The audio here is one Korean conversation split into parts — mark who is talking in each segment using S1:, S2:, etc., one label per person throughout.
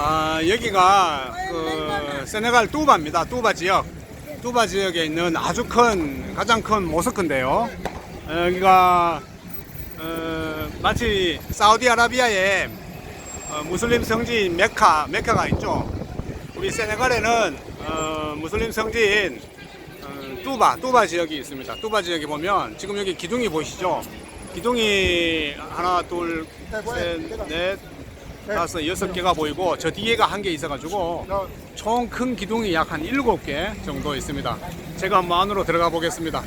S1: 아, 여기가 그 세네갈 뚜바입니다. 뚜바 지역. 뚜바 지역에 있는 아주 큰 가장 큰 모스크인데요. 어, 여기가 어, 마치 사우디아라비아의 어, 무슬림 성지인 메카 메카가 있죠. 우리 세네갈에는 어, 무슬림 성지인 어, 뚜바 뚜바 지역이 있습니다. 뚜바 지역에 보면 지금 여기 기둥이 보이시죠? 기둥이 하나 둘 셋 넷 다섯 여섯 개가 보이고 저 뒤에가 한 개 있어가지고 총 큰 기둥이 약 한 일곱 개 정도 있습니다. 제가 한번 안으로 들어가 보겠습니다.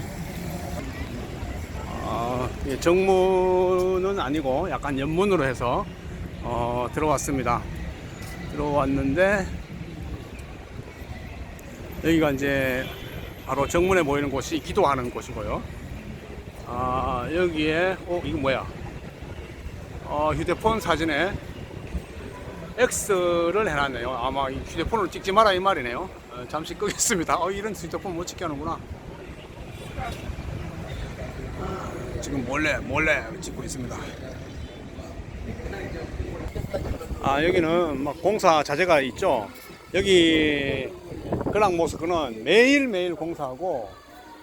S1: 어, 예, 정문은 아니고 약간 연문으로 해서 어, 들어왔습니다. 들어왔는데 여기가 이제 바로 정문에 보이는 곳이 기도하는 곳이고요. 아 여기에 어 이거 뭐야? 어, 휴대폰 사진에 X를 해놨네요. 아마 이 휴대폰으로 찍지 마라 이 말이네요. 어, 잠시 끄겠습니다. 어, 이런 휴대폰 못 찍게 하는구나. 지금 몰래 몰래 찍고 있습니다. 아 여기는 막 공사 자재가 있죠. 여기 그랑 모스크는 매일 매일 공사하고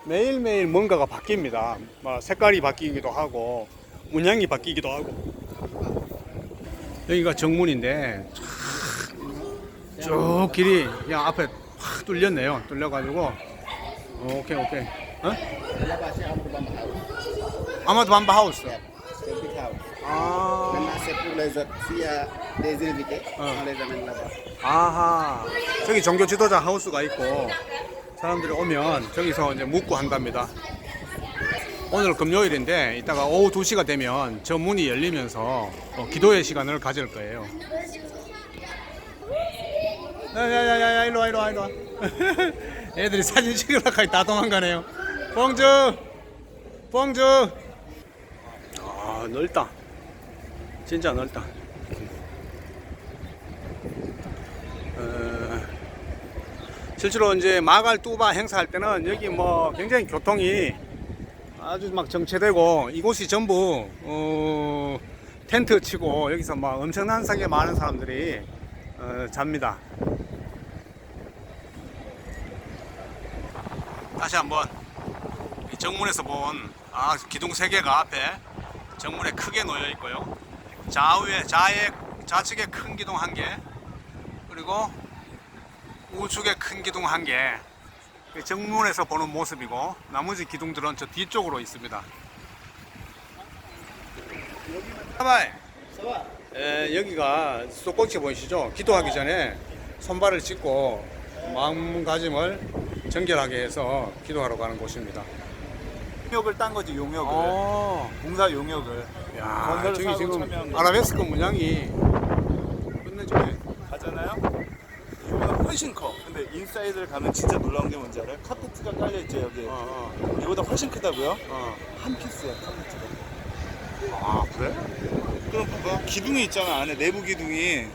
S1: 매일 매일 뭔가가 바뀝니다. 막 색깔이 바뀌기도 하고 문양이 바뀌기도 하고 여기가 정문인데 쭉 길이 그냥 앞에 확 뚫렸네요. 뚫려가지고 어, 오케이 오케이. 어? 아마도 밤바 하우스. 아.
S2: Laba.
S1: 아하. 저기 종교 지도자 하우스가 있고 사람들이 오면 저기서 이제 묵고 한답니다. 오늘 금요일인데 이따가 오후 2시가 되면 저 문이 열리면서 어, 기도의 시간을 가질 거예요. 야야야야 일로 와 일로 와 일로 와. 애들이 사진 찍으려고 다 도망가네요. 봉주, 봉주. 아 넓다. 진짜 넓다. 어, 실제로 이제 마갈 뚜바 행사할 때는 여기 뭐 굉장히 교통이 아주 막 정체되고 이곳이 전부 어, 텐트 치고 여기서 막 엄청난 사게 많은 사람들이 어, 잡니다. 다시 한번 이 정문에서 본 아, 기둥 세 개가 앞에 정문에 크게 놓여 있고요. 좌우에 좌에 좌측에 큰 기둥 한 개, 그리고 우측에 큰 기둥 한 개. 정문에서 보는 모습이고 나머지 기둥들은 저 뒤쪽으로 있습니다. 하바이. 에, 여기가 수도꼭지 보이시죠? 기도하기 전에 손발을 씻고 마음가짐을 정결하게 해서 기도하러 가는 곳입니다.
S3: 용역을 딴 거지 용역을
S1: 어,
S3: 공사 용역을
S1: 야, 저기 지금. 아라베스크 문양이 끝내주네.
S3: 가잖아요 이거보다 훨씬 커 근데 인사이드를 가면 진짜 놀라운 게 뭔지 알아요? 카페트가 깔려있죠 여기
S1: 어,
S3: 이거보다 훨씬 크다고요?
S1: 어, 어.
S3: 한 피스야 카페트가
S1: 아, 그래?
S3: 그럼 봐봐 기둥이 있잖아 안에 내부 기둥이